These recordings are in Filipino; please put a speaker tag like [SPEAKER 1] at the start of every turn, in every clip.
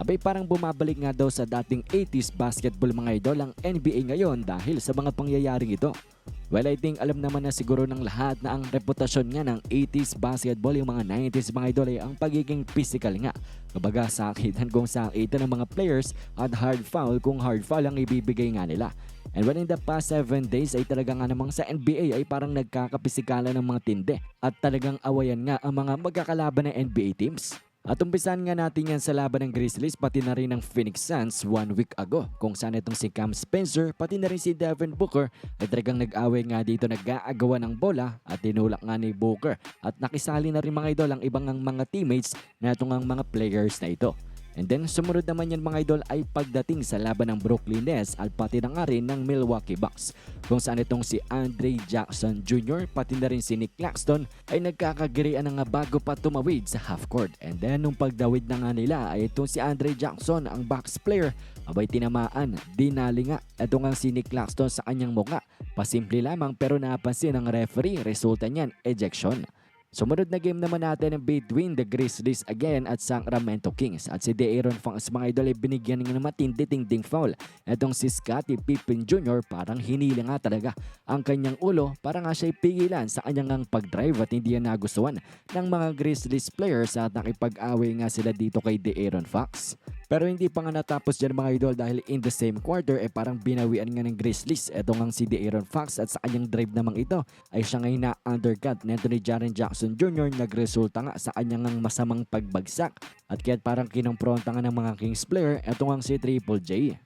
[SPEAKER 1] Abay parang bumabalik nga daw sa dating 80s basketball mga idol ang NBA ngayon dahil sa mga pangyayaring ito. Well, I think alam naman na siguro ng lahat na ang reputasyon nga ng 80s basketball yung mga 90s mga idol ay ang pagiging physical nga. Kabaga sakitan kung sakitan ng mga players at hard foul kung hard foul ang ibibigay nga nila. And when in the past 7 days ay talaga nga namang sa NBA ay parang nagkakapisikalan ng mga tinde at talagang awayan nga ang mga magkakalaban ng NBA teams. At umpisan nga natin yan sa laban ng Grizzlies pati na rin ng Phoenix Suns one week ago kung saan itong si Cam Spencer pati na rin si Devin Booker ay talagang nag-away nga dito nag-aagawa ng bola at tinulak nga ni Booker at nakisali na rin mga idol ang ibang ang mga teammates na itong mga players na ito. And then sumunod naman yan mga idol ay pagdating sa laban ng Brooklyn Nets at pati na nga rin ng Milwaukee Bucks kung saan itong si Andre Jackson Jr. pati na rin si Nick Claxton ay nagkakagirian na nga bago pa tumawid sa half court. And then nung pagdawid na nga nila ay itong si Andre Jackson ang Bucks player abay tinamaan, dinali nga ito nga si Nick Claxton sa kanyang muka. Pasimple lamang pero napansin ng referee resulta niyan ejection. Sumunod na game naman natin ang between the Grizzlies again at Sacramento Kings at si De'Aaron Fox mga idol ay binigyan ng matindi-tinding foul. Etong si Scottie Pippen Jr. parang hinila nga talaga ang kanyang ulo para nga siya'y pigilan sa kanyang ang pag-drive at hindi yan nagustuhan ng mga Grizzlies players at nakipag-away nga sila dito kay De'Aaron Fox. Pero hindi pa nga natapos dyan mga idol dahil in the same quarter eh parang binawian nga ng Grizzlies. Ito nga si De'Aaron Fox at sa kanyang drive namang ito ay siya ngayon na undercut ni Jaren Jackson Jr. nagresulta nga sa kanyang ang masamang pagbagsak. At kaya parang kinompronta nga ng mga Kings player ito nga si Triple J.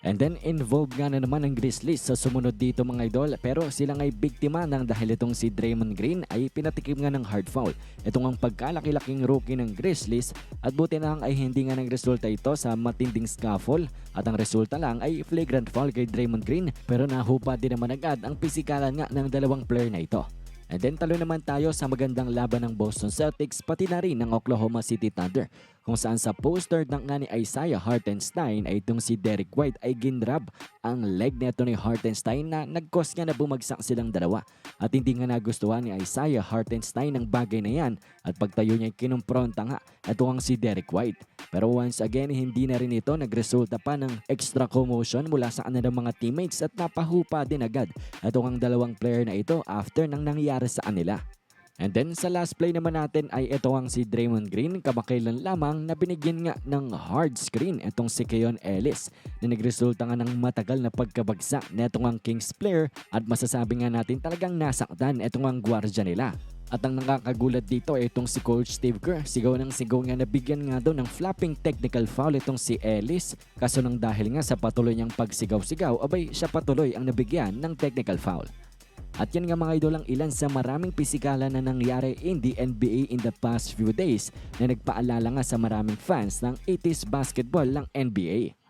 [SPEAKER 1] And then involved nga na naman ang Grizzlies sa sumunod dito mga idol pero sila nga'y biktima ng dahil itong si Draymond Green ay pinatikim nga ng hard foul. Ito ang pagkalaki-laking rookie ng Grizzlies at buti na lang ay hindi nga nagresulta ito sa matinding scuffle at ang resulta lang ay flagrant foul kay Draymond Green pero nahupa din naman agad ang pisikalan nga ng dalawang player na ito. And then talo naman tayo sa magandang laban ng Boston Celtics pati na rin ng Oklahoma City Thunder kung saan sa poster ng nga ni Isaiah Hartenstein ay itong si Derek White ay ginrab ang leg neto ni Hartenstein na nagkos nga na bumagsak silang dalawa at hindi nga nagustuhan ni Isaiah Hartenstein ang bagay na yan at pagtayo niya kinumpronta nga ito ang si Derek White. Pero once again hindi na rin ito nagresulta pa ng extra commotion mula sa kanilang mga teammates at napahupa din agad ito ang dalawang player na ito after nang nangyari sa kanila. And then sa last play naman natin ay ito ang si Draymond Green kamakailan lamang na binigyan nga ng hard screen itong si Keon Ellis na nagresulta nga ng matagal na pagkabagsak na itong ang Kings player at masasabi nga natin talagang nasaktan itong ang gwardya nila. At ang nakakagulat dito ay itong si Coach Steve Kerr. Sigaw ng sigaw nga nabigyan nga daw ng flapping technical foul itong si Ellis. Kaso nang dahil nga sa patuloy niyang pagsigaw-sigaw, abay siya patuloy ang nabigyan ng technical foul. At yan nga mga idol ang ilan sa maraming pisikalan na nangyari in the NBA in the past few days na nagpaalala nga sa maraming fans ng 80s basketball ng NBA.